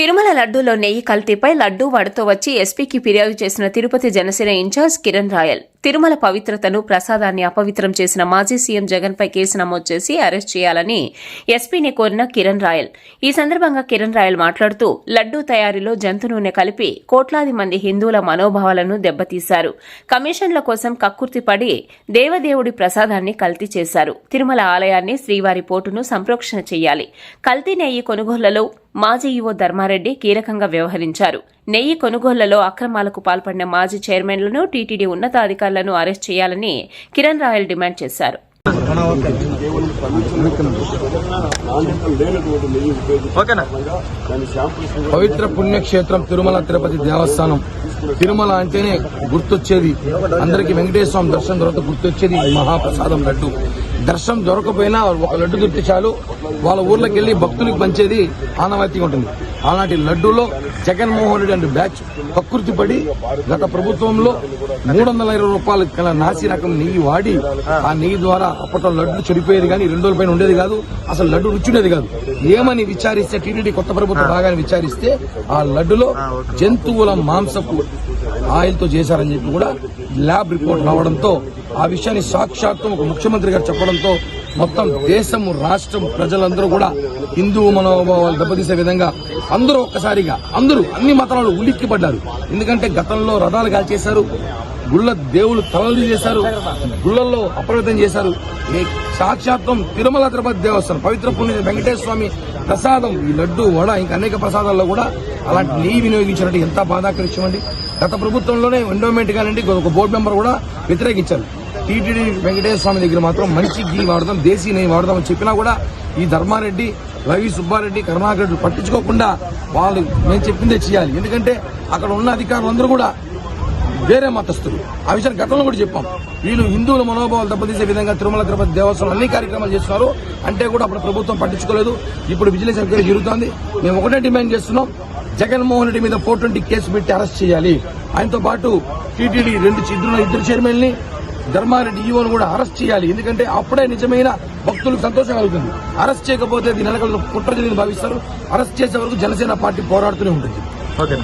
తిరుమల లడ్డూలో నెయ్యి కల్తీపై లడ్డూ వడతో వచ్చి ఎస్పీకి ఫిర్యాదు చేసిన తిరుపతి జనసేన ఇన్ఛార్జ్ కిరణ్ రాయల్. తిరుమల పవిత్రతను ప్రసాదాన్ని అపవిత్రం చేసిన మాజీ సీఎం జగన్పై కేసు నమోదు చేసి అరెస్ట్ చేయాలని ఎస్పీని కోరిన కిరణ్ రాయల్. ఈ సందర్భంగా కిరణ్ రాయల్ మాట్లాడుతూ లడ్డూ తయారీలో జంతు నూనె కలిపి కోట్లాది మంది హిందువుల మనోభావాలను దెబ్బతీశారు. కమిషన్ల కోసం కక్కుర్తిపడి దేవదేవుడి ప్రసాదాన్ని కల్తీ చేశారు. తిరుమల ఆలయాన్ని శ్రీవారి పోటును సంప్రోక్షణ చేయాలి. కల్తీ నెయ్యి కొనుగోళ్ళలో మాజీ ఈవో ధర్మారెడ్డి కీలకంగా వ్యవహరించారు. నెయ్యి కొనుగోళ్ళలో అక్రమాలకు పాల్పడిన మాజీ చైర్మన్లను టీటీడీ అధికారులను అరెస్ట్ చేయాలని కిరణ్ రాయల్ డిమాండ్ చేశారు. పవిత్ర పుణ్యక్షేత్రం తిరుమల తిరుపతి దేవస్థానం. తిరుమల అంటేనే గుర్తొచ్చేది. అందరికి వెంకటేశ్వర స్వామి దర్శనం తర్వాత గుర్తొచ్చేది మహాప్రసాదం లడ్డు. దర్శనం దొరకపోయినా ఒక లడ్డు దొరికితే చాలు. వాళ్ళ ఊర్లోకి వెళ్ళి భక్తులకు పంచేది ఆనవాయితీగా ఉంటుంది. అలాంటి లడ్డూలో జగన్మోహన్ రెడ్డి అంటే బ్యాచ్ ప్రకృతి పడి గత ప్రభుత్వంలో మూడు వందల ఇరవై రూపాయల గల నాసి రకం నెయ్యి వాడి ఆ నెయ్యి ద్వారా అప్పట్లో లడ్డు చెడిపోయేది కానీ రెండు రోజుల పైన ఉండేది కాదు. అసలు లడ్డు రుచి ఉండేది కాదు. ఏమని విచారిస్తే టీటీడీ కొత్త ప్రభుత్వం భాగాన్ని విచారిస్తే ఆ లడ్డులో జంతువుల మాంసపు ఆయిల్తో చేశారని చెప్పి కూడా ల్యాబ్ రిపోర్ట్ రావడంతో ఆ విషయాన్ని సాక్షాత్తు ఒక ముఖ్యమంత్రి గారు చెప్పడంతో మొత్తం దేశం రాష్ట్రం ప్రజలందరూ కూడా హిందూ మనోభావాలు దెబ్బతీసే విధంగా అందరూ ఒక్కసారిగా అందరూ అన్ని మతాలు ఉలిక్కి పడ్డారు ఎందుకంటే గతంలో రథాలు కాల్చేశారు గుళ్ళ దేవులు తలలు చేశారు గుళ్ళల్లో అప్రమితం చేశారు. సాక్షాత్వం తిరుమల తిరుపతి దేవస్థానం పవిత్ర పుణ్య వెంకటేశ్వర స్వామి ప్రసాదం ఈ లడ్డు వడ ఇంకా అనేక ప్రసాదాల్లో కూడా అలాంటి నెయ్యి వినియోగించినట్టు ఎంత బాధాకర అండి గత ప్రభుత్వంలోనే ఎండోమెంట్ కానివ్వండి ఒక బోర్డు మెంబర్ కూడా వ్యతిరేకించారు. టీటీడీ వెంకటేశ్వర స్వామి దగ్గర మాత్రం మంచి గీ వాడదాం దేశీ నెయ్యి వాడదాం అని చెప్పినా కూడా ఈ ధర్మారెడ్డి రవి సుబ్బారెడ్డి కరుణాకర్ రెడ్డి పట్టించుకోకుండా వాళ్ళు మేము చెప్పిందే చేయాలి. ఎందుకంటే అక్కడ ఉన్న అధికారులందరూ కూడా వేరే మతస్థులు. ఆ విషయాన్ని గతంలో కూడా చెప్పాం. వీళ్ళు హిందువుల మనోభావాలు దెబ్బతీసే విధంగా తిరుమల తిరుపతి దేవస్థానం అన్ని కార్యక్రమాలు చేస్తున్నారు. అంటే కూడా అప్పుడు ప్రభుత్వం పట్టించుకోలేదు. ఇప్పుడు విజిలెన్స్ ఎంక్వైరీ జరుగుతోంది. మేము ఒకటే డిమాండ్ చేస్తున్నాం. జగన్మోహన్ రెడ్డి మీద ఫోర్ ట్వంటీ కేసు పెట్టి అరెస్ట్ చేయాలి. ఆయనతో పాటు టీటీడీ రెండు ఇద్దరు ఇద్దరు చైర్మన్ని ధర్మారెడ్డి ఈవోను కూడా అరెస్ట్ చేయాలి. ఎందుకంటే అప్పుడే నిజమైన భక్తులకు సంతోషం కలుగుతుంది. అరెస్ట్ చేయకపోతే దీని వెనకాల కుట్ర జరిగింది భావిస్తారు. అరెస్ట్ చేసే వరకు జనసేన పార్టీ పోరాడుతూనే ఉంటుంది. ఓకే